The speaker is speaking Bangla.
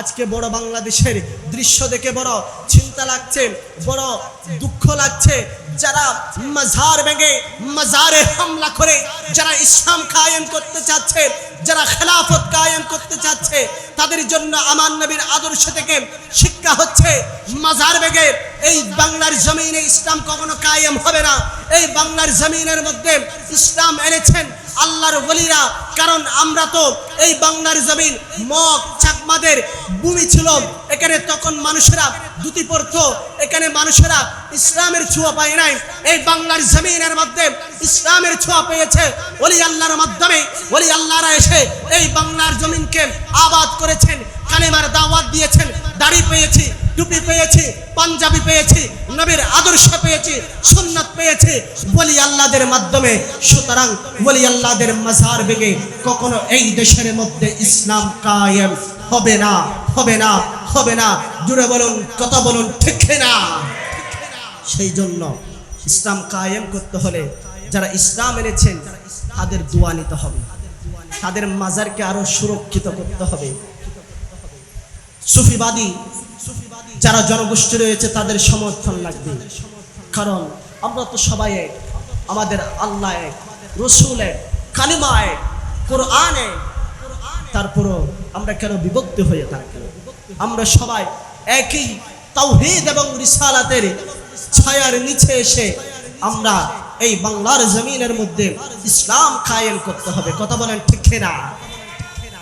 আজকে বড় বাংলাদেশের দৃশ্য দেখে বড় চিন্তা লাগছে, বড় দুঃখ লাগছে। যারা মাজার ভেঙে মাজারে হামলা করে, যারা ইসলাম কায়েম করতে চাচ্ছে, যারা খেলাফত কায়েম তাদের জন্য আমার নবীর আদর্শ থেকে শিক্ষা হচ্ছে মাজার ভেঙে এই বাংলার জমিনে ইসলাম কখনো কায়েম হবে না। এই বাংলার জমিনের মধ্যে ইসলাম এনেছেন আল্লাহর বলিরা কারণ আমরা তো এই বাংলার জমিন মগ, চাকমাদের ভূমি ছিল। এখানে তখন মানুষেরা দুটি পড়তো এখানে মানুষেরা ইসলামের ছোঁয়া পায় নাই। এই বাংলার জমিনের মধ্যে ইসলামের ছোঁয়া পেয়েছে ওলি আল্লাহর মাধ্যমে। ওলি আল্লাহরা এসে এই বাংলার জমিনকে আবাদ করেছেন, কালেমার দাওয়াত দিয়েছেন, দাড়ি পেয়েছি, টুপি পেয়েছি, পাঞ্জাবি পেয়েছি, নবীর আদর্শ পেয়েছি, সুন্নাত পেয়েছি। বলি আল্লাহদের মাধ্যমে, সুতরাং বলি আল্লাহদের মাজার ভেঙে কখনো এই দেশের মধ্যে ইসলাম কায়েম হবে না হবে না হবে না। জুড়ে বলুন, কথা বলুন, ঠিক না সেই জন্য ইসলাম কায়েম করতে হলে যারা ইসলাম এনেছেন, তাদের দোয়া নিতে হবে। তাদের মাজারকে আরও সুরক্ষিত করতে হবে। সুফিবাদী সুফিবাদী যারা জনগোষ্ঠী রয়েছে, তাদের সমর্থন লাগবে। কারণ আমরা তো সবাই এক, আমাদের আল্লাহ এক, রসুল এক, কালিমা এক, কোরআন এক। তারপরও আমরা কেন বিভক্তি হয়ে থাকি? আমরা সবাই একই তাওহীদ এবং রিসালাতের ছায়ার নিচে এসে আমরা এই বাংলার জমিনের মধ্যে ইসলাম কায়েম করতে হবে। কথা বলেন ঠিক না